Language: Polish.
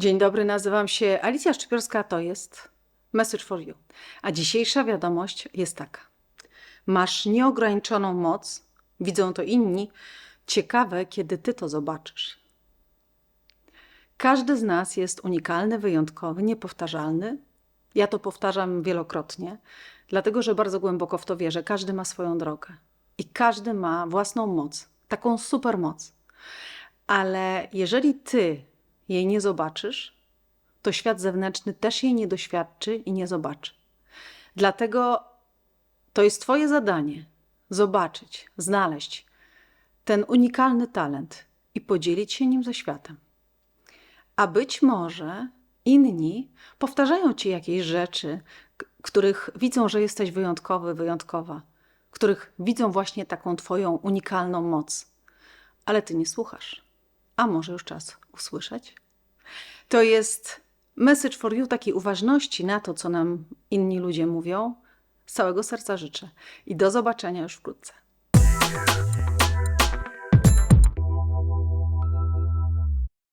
Dzień dobry, nazywam się Alicja Szczypiorska, to jest Message for You. A dzisiejsza wiadomość jest taka. Masz nieograniczoną moc, widzą to inni. Ciekawe, kiedy ty to zobaczysz. Każdy z nas jest unikalny, wyjątkowy, niepowtarzalny. Ja to powtarzam wielokrotnie, dlatego że bardzo głęboko w to wierzę. Każdy ma swoją drogę i każdy ma własną moc, taką super moc. Ale jeżeli ty jej nie zobaczysz, to świat zewnętrzny też jej nie doświadczy i nie zobaczy. Dlatego to jest Twoje zadanie zobaczyć, znaleźć ten unikalny talent i podzielić się nim ze światem. A być może inni powtarzają Ci jakieś rzeczy, których widzą, że jesteś wyjątkowy, wyjątkowa, których widzą właśnie taką Twoją unikalną moc, ale Ty nie słuchasz. A może już czas usłyszeć? To jest message for you takiej uważności na to, co nam inni ludzie mówią. Z całego serca życzę i do zobaczenia już wkrótce.